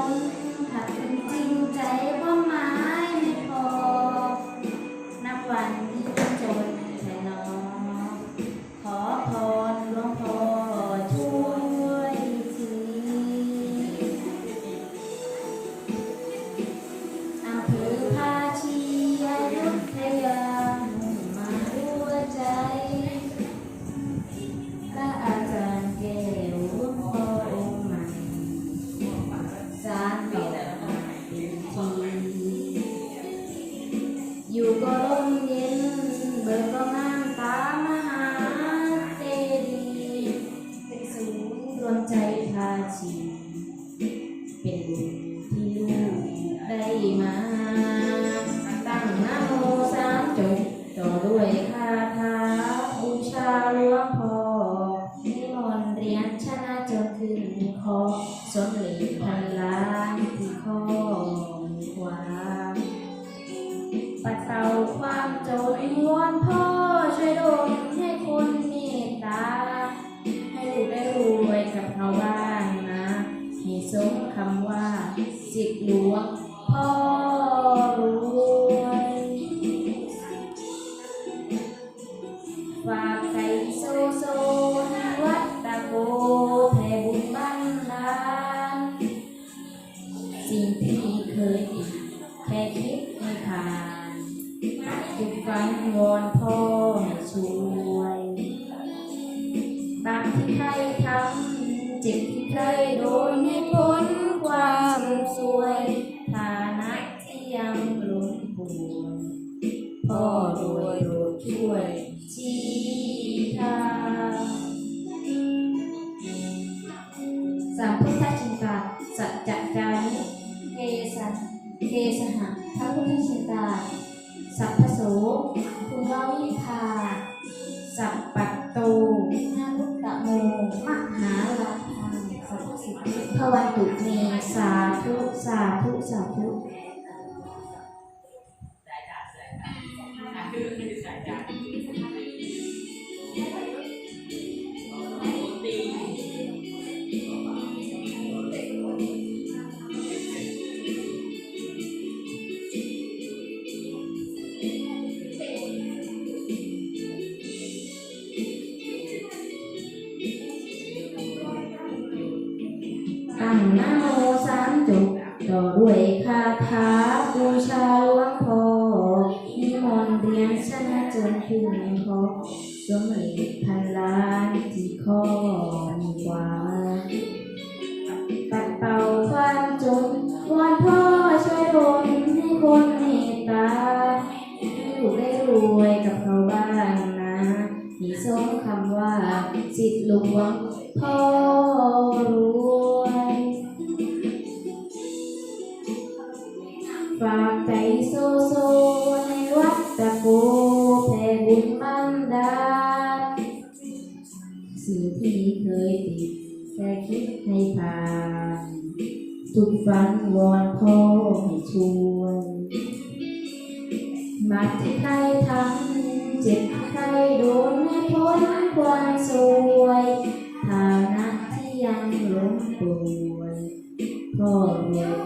ผมถึงจริงใจว่ามา อยู่ก็ร่มเย็นเบิกก็งามตามหาเจดีย์เป็นศูนย์รวมใจพาชีเป็นบุญที่ลูกได้มาตั้งนะโมสามจบต่อด้วยคาถาบูชาหลวงพ่อนิมนต์เรียนชนะจนถึงคอสมเหลีพันล้ หลวงพ่อรวยฝากไก่โซโซให้วัดตะโกแผ่บุญบันดาลสิ่งที่เคยติดแค่คิดไม่ผ่านทุกฝันวอนพ่อให้ช่วย บาปที่ใครทำเจ็บที่เคยโดนให้พ้ พ่อรวยโดดช่วยชี้ทางสัมพุทธชินตาสัจจจานิเกสันเกสหะพระพุทธชินตา สัพพโสภูวาวิภาสัพปัตโตนาลุตตะโมมหาลาภังสัพพสิทธิพวันตุเมสาธุสาธุสาธุ งนะโมสามจบต่อด้วยคาถาบูชาหลวงพ่อนิมนต์เรียนชนะจนถึงคอสมเด็จพันล้านที่ข้อมีกว่าปัดเป่าความจนวอนพ่อช่วยดลให้คนเมตตาให้ลูกได้รวยกับเขาบ้างนะมีสมคำว่าจิตหลวงพ่อรู้ ฝากใจโซโซในวัดตะโกแผ่บุญบันดาสิ่งที่เคยติดแค่คิดให้ผ่านทุกฝันวอนพ่อให้ช่วยบาที่ใครทำเจ็บใครโดนให้พ้นความสวยฐานะที่ยังล้มป่วยพ่อรวย